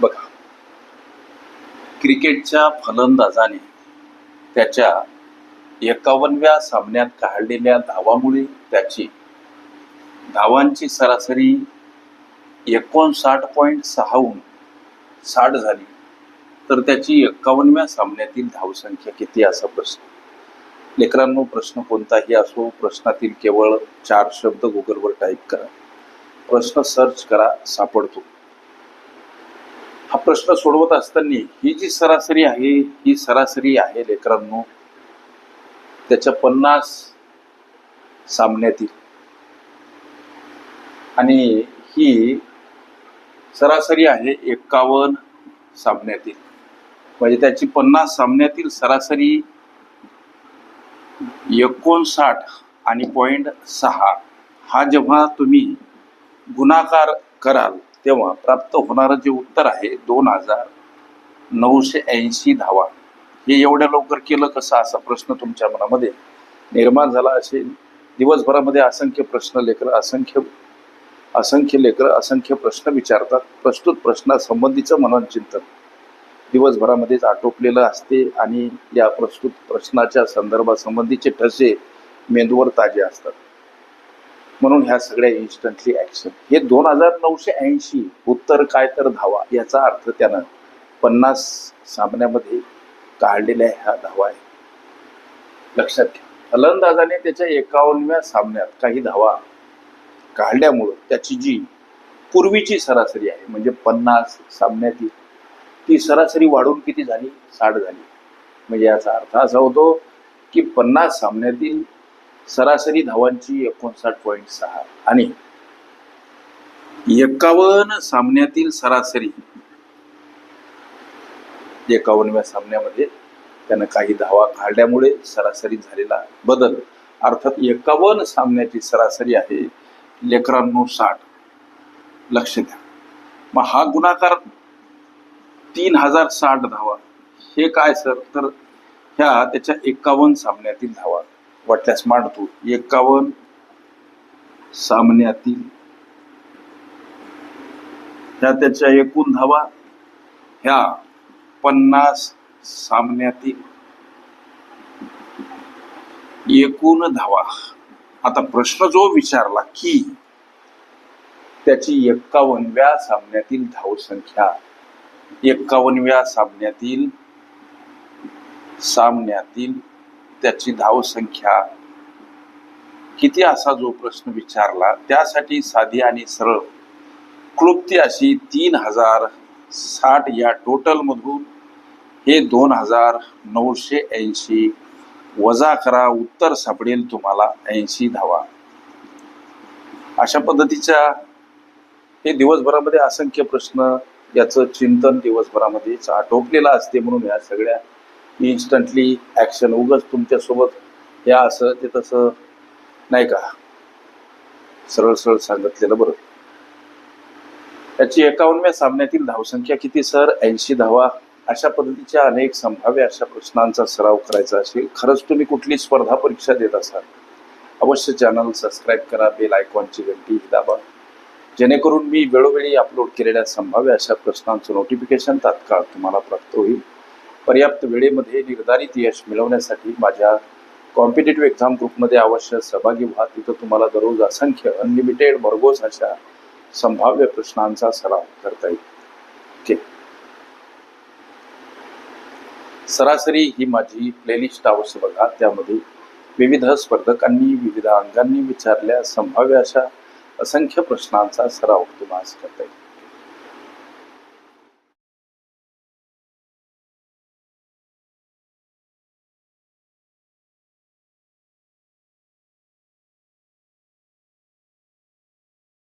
बघा. क्रिकेटच्या फलंदाजाने त्याच्या एकावन्नव्या सामन्यात काढलेल्या धावामुळे त्याची धावांची सरासरी एकोणसाठ पॉईंट सहाहून साठ झाली. तर त्याची एक्कावन्नव्या सामन्यातील धावसंख्या किती असा प्रश्न. लेकरांनो प्रश्न कोणताही असो प्रश्नातील केवळ चार शब्द गुगलवर टाईप करा. प्रश्न सर्च करा सापडतो. हा प्रश्न सोडवत असताना ही जी सरासरी आहे ही सरासरी आहे लेकरांनो त्याच्या पन्नास सामन्यातील. आणि ही सरासरी आहे एक्कावन्न सामन्यातील. म्हणजे त्याची पन्नास सामन्यातील सरासरी एकोणसाठ आणि पॉईंट सहा. हा जेव्हा तुम्ही गुणाकार कराल तेव्हा प्राप्त होणारं जे उत्तर आहे दोन हजार नऊशे ऐंशी धावा. हे एवढ्या लवकर केलं कसं? असा प्रश्न तुमच्या मनामध्ये निर्माण झाला असेल. दिवसभरामध्ये असंख्य प्रश्न लेकरं असंख्य असंख्य लेकरं असंख्य प्रश्न विचारतात. प्रस्तुत प्रश्नासंबंधीचं मनन चिंतन दिवसभरामध्येच आटोपलेलं असते आणि या प्रस्तुत प्रश्नाच्या संदर्भासंबंधीचे ठसे मेंदूवर ताजे असतात. म्हणून ह्या सगळ्या इन्स्टंटली ऍक्शन हे दोन हजार नऊशे ऐंशी उत्तर काय तर धावा याचा अर्थ त्यानं पन्नास सामन्यामध्ये काढलेल्या ह्या धावा आहे लक्षात घ्या फलंदाजाने त्याच्या एकावन्नव्या सामन्यात काही धावा काढल्यामुळं त्याची जी पूर्वीची सरासरी आहे म्हणजे पन्नास सामन्यातील ती सरासरी वाढून किती झाली? साठ झाली. म्हणजे याचा अर्थ असा होतो की पन्नास सामन्यातील सरासरी धावांची एकोणसाठ पॉईंट सहा. आणि एकावन्न सामन्यातील सरासरी एकावन्नव्या सामन्यामध्ये त्यानं काही धावा काढल्यामुळे सरासरी झालेला बदल. अर्थात एकावन्न सामन्याची सरासरी आहे लेकरांनो साठ. लक्ष द्या. मग हा गुणाकार तीन हजार साठ धावा. हे काय सर? तर ह्या त्याच्या एकावन्न सामन्यातील धावा. वाटल्यास मांडतो. एकावन्न सामन्यातील ह्या त्याच्या एकूण धावा ह्या पन्नास सामन्यातील एकूण धावा आता प्रश्न जो विचारला की त्याची एक्कावनव्या सामन्यातील धावसंख्या एक्कावन्नव्या सामन्यातील सामन्यातील त्याची धावसंख्या किती असा जो प्रश्न विचारला त्यासाठी साधी आणि सरळ. क्लुप्ती अशी तीन हजार साठ या टोटल मधून हे दोन हजार नऊशे ऐंशी वजा करा उत्तर सापडेल तुम्हाला ऐंशी धावा. अशा पद्धतीच्या हे दिवसभरामध्ये असंख्य प्रश्न याचं चिंतन दिवसभरामध्येच आटोपलेलं असते म्हणून या सगळ्या इन्स्टंटली ॲक्शन उगच तुमच्यासोबत या असं ते तसं नाही का? सरळ सरळ सांगितलेलं बरं. त्याची एकावन्नव्या सामन्यातील धावसंख्या किती सर? ऐंशी धावा अशा पद्धतीच्या अनेक संभाव्य अशा प्रश्नांचा सराव करायचा असेल खरंच तुम्ही कुठली स्पर्धा परीक्षा देत असाल? अवश्य चॅनल सबस्क्राईब करा बेल आयकॉनची घंटी दाबा. जेणेकरून मी वेळोवेळी अपलोड केलेल्या संभाव्य अशा प्रश्नांचं नोटिफिकेशन तात्काळ तुम्हाला प्राप्त होईल. पर्याप्त वेळेमध्ये निर्धारित यश मिळवण्यासाठी माझ्या कॉम्पिटेटिव्ह एक्झाम ग्रुपमध्ये अवश्य सहभागी व्हा. तिथं तुम्हाला दररोज असंख्य अनलिमिटेड भरघोस अशा संभाव्य प्रश्नांचा सराव करता येईल. ओके सरासरी ही माझी प्लेलिस्ट अवश्य बघा. त्यामध्ये विविध स्पर्धकांनी विविध अंगांनी विचारल्या संभाव्य अशा असंख्य प्रश्नांचा सराव तुम्हाला करता येईल.